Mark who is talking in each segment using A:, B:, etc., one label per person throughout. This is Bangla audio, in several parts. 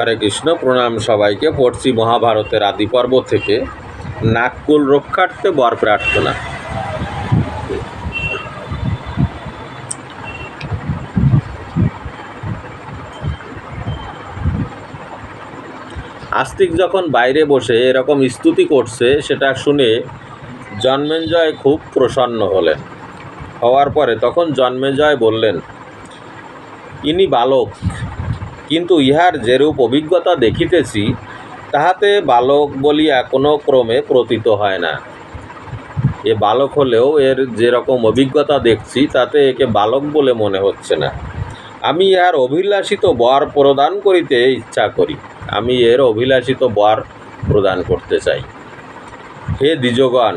A: হরে কৃষ্ণ, প্রণাম সবাইকে। পড়ছি মহাভারতের আদি পর্ব থেকে। নাককুল রক্ষার্থে বর প্রার্থনা। আস্তিক যখন বাইরে বসে এরকম স্তুতি করছে, সেটা শুনে জন্মেঞ্জয় খুব প্রসন্ন হলেন। হওয়ার পরে তখন জন্মেজয় বললেন, ইনি বালক কিন্তু ইহার যেরূপ অভিজ্ঞতা দেখিতেছি, তাহাতে বালক বলিয়া কোনো ক্রমে প্রতীত হয় না। এ বালক হলেও এর যেরকম অভিজ্ঞতা দেখছি, তাতে একে বালক বলে মনে হচ্ছে না। আমি ইহার অভিলাষিত বর প্রদান করিতে ইচ্ছা করি। আমি এর অভিলাষিত বর প্রদান করতে চাই। হে দ্বিজগণ,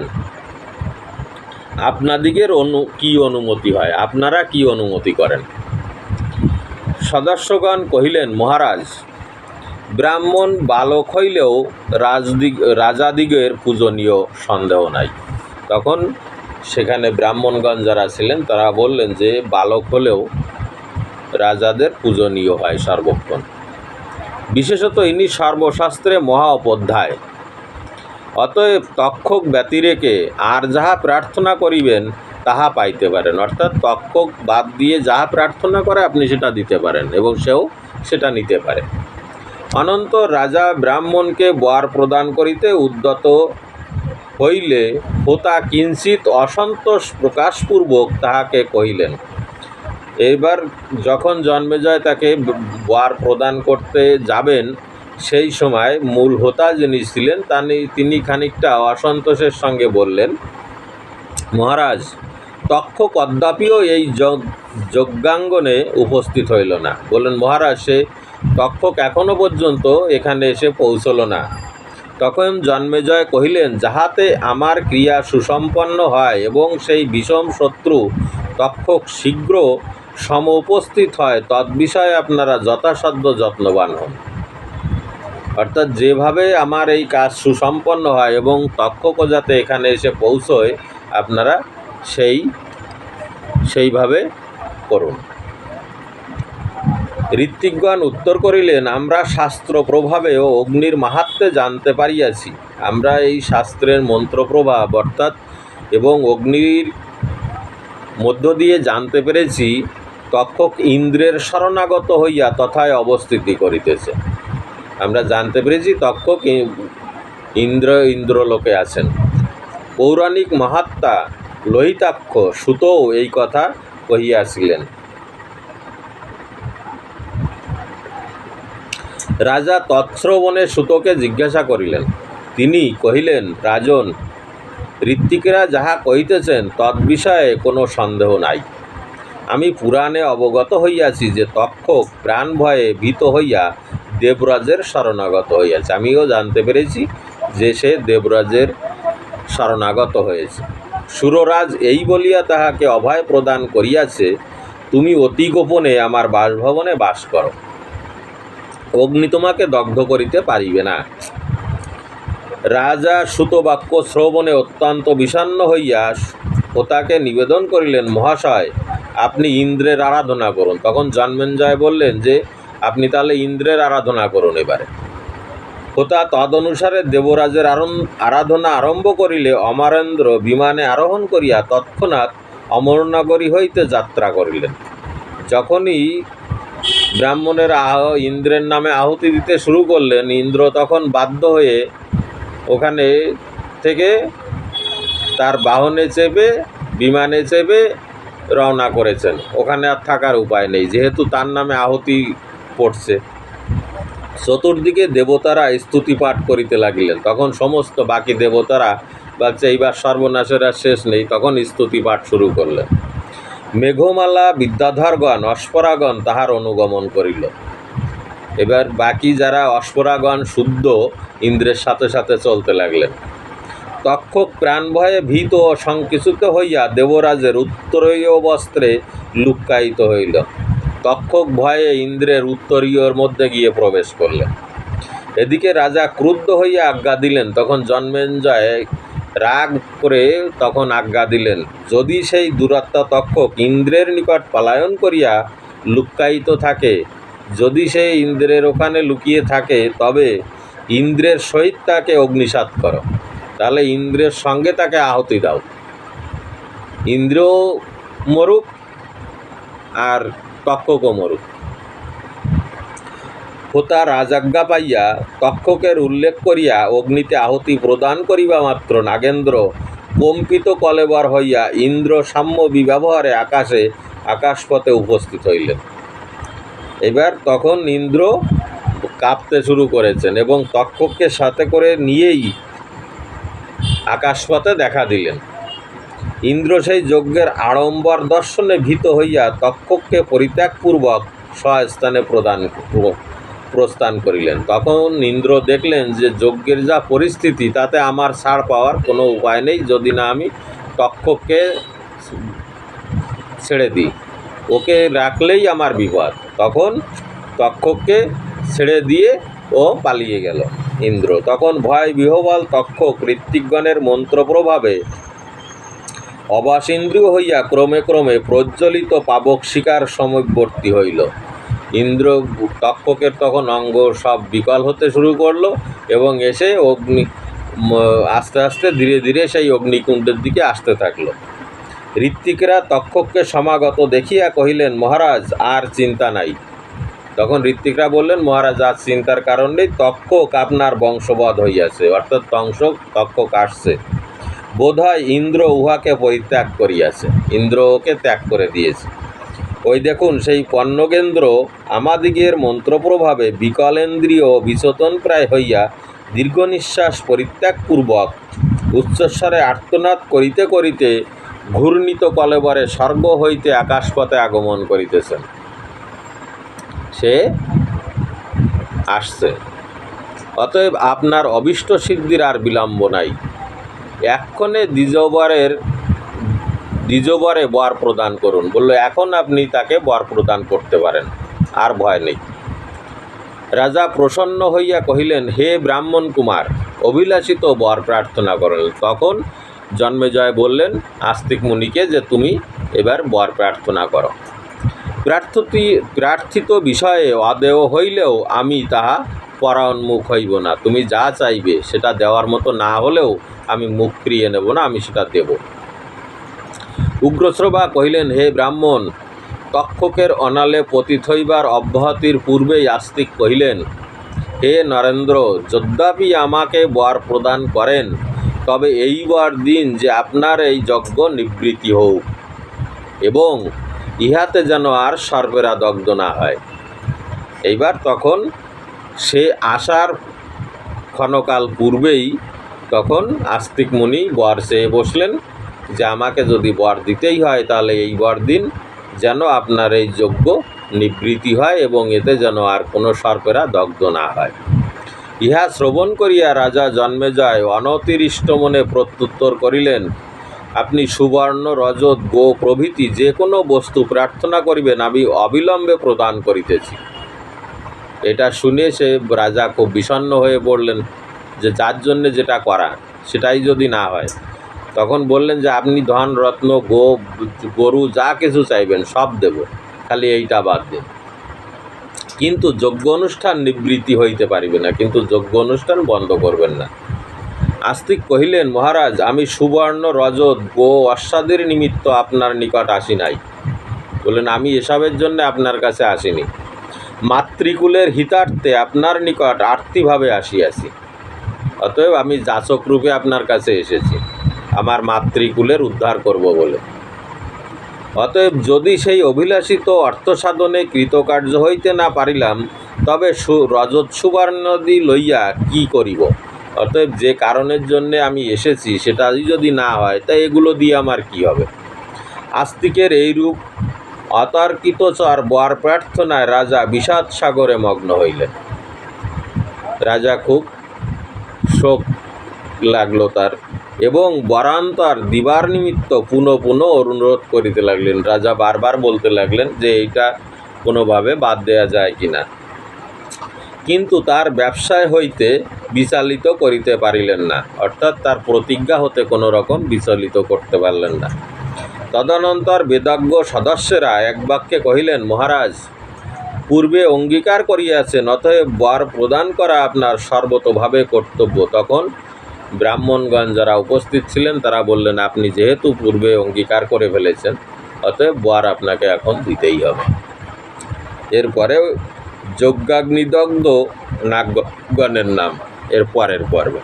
A: আপনাদিগের অনু, কি অনুমতি হয়? আপনারা কি অনুমতি করেন? সদস্যগণ কহিলেন, মহারাজ, ব্রাহ্মণ বালক হইলেও রাজদিগ, রাজাদিগের পূজনীয় সন্দেহ নাই। তখন সেখানে ব্রাহ্মণগণ যারা ছিলেন, তারা বললেন যে, বালক হলেও রাজাদের পূজনীয় হয় সর্বক্ষণ। বিশেষত ইনি সর্বশাস্ত্রে মহা অপধ্যায়। অতএব তক্ষক ব্যতিরেকে আর যাহা প্রার্থনা করিবেন তাহা পাইতে পারেন। অর্থাৎ তক্ষক বাদ দিয়ে যাহা প্রার্থনা করে, আপনি সেটা দিতে পারেন এবং সেও সেটা নিতে পারে। অনন্ত রাজা ব্রাহ্মণকে বর প্রদান করিতে উদ্যত হইলে হোতা কিঞ্চিত অসন্তোষ প্রকাশপূর্বক তাহাকে কহিলেন এবার যখন জন্মেজয় তাকে বর প্রদান করতে যাবেন, সেই সময় মূল হোতা যিনি ছিলেন তিনি খানিকটা অসন্তোষের সঙ্গে বললেন, মহারাজ তক্ষ কদ্যাপিও এই যজ্ঞ যজ্ঞাঙ্গনে উপস্থিত হইল না। বললেন, মহারাজ, সে তক্ষক এখনও পর্যন্ত এখানে এসে পৌঁছল না। তখন জন্মেজয় কহিলেন, যাহাতে আমার ক্রিয়া সুসম্পন্ন হয় এবং সেই বিষম শত্রু তক্ষক শীঘ্র সম উপস্থিত হয় তদ্বিষয়ে আপনারা যথাসাধ্য যত্নবান হন। অর্থাৎ যেভাবে আমার এই কাজ সুসম্পন্ন হয় এবং তক্ষকও যাতে এখানে এসে পৌঁছয়, আপনারা সেই, সেইভাবে করুন। ঋত্বিকগণ উত্তর করিলেন, আমরা শাস্ত্র প্রভাবে ও অগ্নির মাহাত্মে জানতে পারিয়াছি। আমরা এই শাস্ত্রের মন্ত্র প্রভাব অর্থাৎ এবং অগ্নির মধ্য দিয়ে জানতে পেরেছি, তক্ষক ইন্দ্রের শরণাগত হইয়া তথায় অবস্থিতি করিতেছে। আমরা জানতে পেরেছি, তক্ষক ইন্দ্র, ইন্দ্রলোকে আছেন। পৌরাণিক মহাত্মা লোহিতাক্ষ সুতও এই কথা কহিয়াছিলেন। রাজা তৎশ্রবণে সুতোকে জিজ্ঞাসা করিলেন। তিনি কহিলেন, রাজন, ঋত্বিকেরা যাহা কহিতেছেন তদ্বিষয়ে কোনো সন্দেহ নাই। আমি পুরাণে অবগত হইয়াছি যে তক্ষক প্রাণ ভয়ে ভীত হইয়া দেবরাজের শরণাগত হইয়াছে। আমিও জানতে পেরেছি যে সে দেবরাজের শরণাগত হয়েছে। সুররাজ এই বলিয়া তাহাকে অভয় প্রদান করিয়াছে, তুমি অতি গোপনে আমার বাসভবনে বাস করো। অগ্নি তোমাকে দগ্ধ করিতে পারিবে না। রাজা সুতবাক্য শ্রবণে অত্যন্ত বিষণ্ণ হইয়া হোতাকে নিবেদন করিলেন, মহাশয়, আপনি ইন্দ্রের আরাধনা করুন। তখন জন্মেঞ্জয় বললেন যে, আপনি তাহলে ইন্দ্রের আরাধনা করুন এবারে। হোতা তদনুসারে দেবরাজের আরাধনা আরম্ভ করিলে অমরেন্দ্র বিমানে আরোহণ করিয়া তৎক্ষণাৎ অমরনগরী হইতে যাত্রা করিলেন। যখনই ব্রাহ্মণের আহ, ইন্দ্রের নামে আহুতি দিতে শুরু করলেন, ইন্দ্র তখন বাধ্য হয়ে ওখানে থেকে তার বাহনে চেপে, বিমানে চেপে রওনা করেছেন। ওখানে আর থাকার উপায় নেই, যেহেতু তার নামে আহুতি পড়ছে। চতুর্দিকে দেবতারা স্তুতি পাঠ করিতে লাগিলেন। তখন সমস্ত বাকি দেবতারা ভাবছে এইবার সর্বনাশের আর শেষ নেই। তখন স্তুতি পাঠ শুরু করলেন। মেঘমালা, বিদ্যাধরগণ, অস্পরাগণ তাহার অনুগমন করিল। এবার বাকি যারা অস্পরাগণ, শুদ্ধ, ইন্দ্রের সাথে সাথে চলতে লাগলেন। তক্ষক প্রাণ ভয়ে ভীত ও সংকিচিত হইয়া দেবরাজের উত্তরীয় বস্ত্রে লুক্কায়িত হইল। তক্ষক ভয়ে ইন্দ্রের উত্তরীয়র মধ্যে গিয়ে প্রবেশ করলেন। এদিকে রাজা ক্রুদ্ধ হইয়া আজ্ঞা দিলেন, তখন জন্মেঞ্জয় রাগ করে তখন আজ্ঞা দিলেন, যদি সেই দুরাত্মা তক্ষক ইন্দ্রের নিকট পলায়ন করিয়া লুক্কায়িত থাকে, যদি সে ইন্দ্রের ওখানে লুকিয়ে থাকে, তবে ইন্দ্রের সহিত তাকে অগ্নিসাৎ করো, তাহলে ইন্দ্রের সঙ্গে তাকে আহতি দাও। ইন্দ্র মরুক আর তক্ষকও মরুক হোতা রাজাজ্ঞা পাইয়া তক্ষকের উল্লেখ করিয়া অগ্নিতে আহতি প্রদান করিবা মাত্র নাগেন্দ্র কম্পিত কলেবর হইয়া ইন্দ্র সাম্য বিব্যবহারে আকাশে আকাশপথে উপস্থিত হইলেন। এবার তখন ইন্দ্র কাঁপতে শুরু করেছেন এবং তক্ষককে সাথে করে নিয়েই আকাশপথে দেখা দিলেন। ইন্দ্র সেই যজ্ঞের আড়ম্বর দর্শনে ভীত হইয়া তক্ষককে পরিত্যাগপূর্বক স্বস্থানে প্রদান প্রস্থান করিলেন। তখন ইন্দ্র দেখলেন যে যজ্ঞের যা পরিস্থিতি, তাতে আমার ছাড় পাওয়ার কোনো উপায় নেই, যদি না আমি তক্ষককে ছেড়ে দিই। ওকে রাখলেই আমার বিপদ। তখন তক্ষককে ছেড়ে দিয়ে ও পালিয়ে গেল ইন্দ্র। তখন ভয় বিহবল তক্ষক ঋত্বিকগণের মন্ত্র প্রভাবে অবাসীন্দ্রিয় হইয়া ক্রমে ক্রমে প্রজ্বলিত পাবক শিকার সমবর্তী হইল। ইন্দ্র তক্ষকের তখন অঙ্গ সব বিকল হতে শুরু করল এবং এসে অগ্নি আস্তে আস্তে ধীরে ধীরে সেই অগ্নিকুণ্ডের দিকে আসতে থাকল। ঋত্বিকরা তক্ষককে সমাগত দেখিয়া কহিলেন, মহারাজ, আর চিন্তা নাই। তখন ঋত্বিকরা বললেন, মহারাজ আর চিন্তার কারণ নেই, তক্ষক আপনার বংশবধ হইয়াছে। অর্থাৎ তংশক তক্ষক আসছে। বোধহয় ইন্দ্র উহাকে পরিত্যাগ করিয়াছে। ইন্দ্র ওকে ত্যাগ করে দিয়েছে। ওই দেখুন, সেই পণ্যকেন্দ্র আমাদিগের মন্ত্রপ্রভাবে বিকলেন্দ্রীয় বিচতন প্রায় হইয়া দীর্ঘ নিঃশ্বাস পরিত্যাগপূর্বক উচ্চস্বরে আর্তনাদ করিতে করিতে ঘূর্ণিত কলেবরে স্বর্গ হইতে আকাশপথে আগমন করিতেছেন। সে আসছে। অতএব আপনার অবিষ্ট সিদ্ধির আর বিলম্ব নাই। এক্ষণে দ্বিজবরের, দ্বিজবরে বর প্রদান করুন। বলল, এখন আপনি তাকে বর প্রদান করতে পারেন, আর ভয় নেই। রাজা প্রসন্ন হইয়া কহিলেন, হে ব্রাহ্মণ কুমার, অভিলাষিত বর প্রার্থনা করেন। তখন জন্মেজয় বললেন, আস্তিক মুনিকে যে তুমি এবার বর প্রার্থনা করো। প্রার্থতি, প্রার্থিত বিষয়ে অদেয় হইলেও আমি তাহা পরাউন্মুখ হইব না। তুমি যা চাইবে সেটা দেওয়ার মতো না হলেও আমি মুখ ফিরিয়ে নেব না, আমি সেটা দেব। উগ্রশ্রবা কহিলেন, হে ব্রাহ্মণ তক্ষকের অনালে পতিত হইবার অব্যাহতির পূর্বেই আস্তিক কহিলেন, হে নরেন্দ্র, যদ্যাপি আমাকে বর প্রদান করেন, তবে এইবার দিন যে আপনার এই যজ্ঞ নিবৃত্তি হোক, এবং ইহাতে যেন আর সর্বেরা দগ্ধ না হয়। এইবার তখন সে আসার ক্ষণকাল পূর্বেই তখন আস্তিক মুনি বর চেয়ে বসলেন যে আমাকে যদি বর দিতেই হয় তাহলে এই বর দিন, যেন আপনার এই যজ্ঞ নিবৃত্তি হয় এবং এতে যেন আর কোনো সর্পেরা দগ্ধ না হয়। ইহা শ্রবণ করিয়া রাজা জন্মেজয় অনতিরিষ্ট মনে প্রত্যুত্তর করিলেন, আপনি সুবর্ণ, রজত, গো প্রভৃতি যে কোনো বস্তু প্রার্থনা করিবেন, আমি অবিলম্বে প্রদান করিতেছি। এটা শুনে সে রাজা খুব বিষণ্ণ হয়ে পড়লেন। যে যার জন্যে যেটা করা, সেটাই যদি না হয়, তখন বললেন যে আপনি ধন, রত্ন গো গরু যা কিছু চাইবেন সব দেব, খালি এইটা বাদ দিন। কিন্তু যজ্ঞ অনুষ্ঠান নিবৃত্তি হইতে পারিবে না, কিন্তু যজ্ঞ অনুষ্ঠান বন্ধ করবেন না। আস্তিক কহিলেন, মহারাজ, আমি সুবর্ণ রজত গো, অশ্বাদের নিমিত্ত আপনার নিকট আসি নাই। বললেন, আমি এসবের জন্য আপনার কাছে আসিনি। মাতৃকুলের হিতার্থে আপনার নিকট আর্থিভাবে আসিয়াছি। অতএব আমি যাচক রূপে আপনার কাছে এসেছি। আমার মাতৃকুলের উদ্ধার করব বলে। অতএব যদি সেই অভিলাষিত অর্থ সাধনে কৃতকার্য হইতে না পারিলাম, তবে রজত সুবর্ণদি লইয়া কি করিব? অতএব যে কারণের জন্যে আমি এসেছি সেটা যদি না হয়, তা এগুলো দিয়ে আমার কি হবে? আস্তিকের এইরূপ অতর্কিতচর বর প্রার্থনায় রাজা বিষাদ সাগরে মগ্ন হইলেন। রাজা খুব শোক লাগল তার এবং বরান্তর দিবার নিমিত্ত পুনঃ পুনঃ অনুরোধ করিতে লাগলেন। রাজা বারবার বলতে লাগলেন যে এইটা কোনোভাবে বাদ দেয়া যায় কিনা। কিন্তু তার ব্যবসায় হইতে বিচালিত করিতে পারিলেন না, অর্থাৎ তার প্রতিজ্ঞা হতে কোনো রকম বিচলিত করতে পারলেন না। তদনন্তর বেদজ্ঞ সদস্যরা এক বাক্যে কহিলেন, মহারাজ পূর্বে অঙ্গীকার করিয়াছেন, অতএব বর প্রদান করা আপনার সর্বতোভাবে কর্তব্য। তখন ব্রাহ্মণগণ যারা উপস্থিত ছিলেন, তারা বললেন, আপনি যেহেতু পূর্বে অঙ্গীকার করে ফেলেছেন, অতএব বর আপনাকে এখন দিতেই হবে। এরপরে যজ্ঞাগ্নিদগ্ধ নাগগণের নাম, এর পরের পর্বে।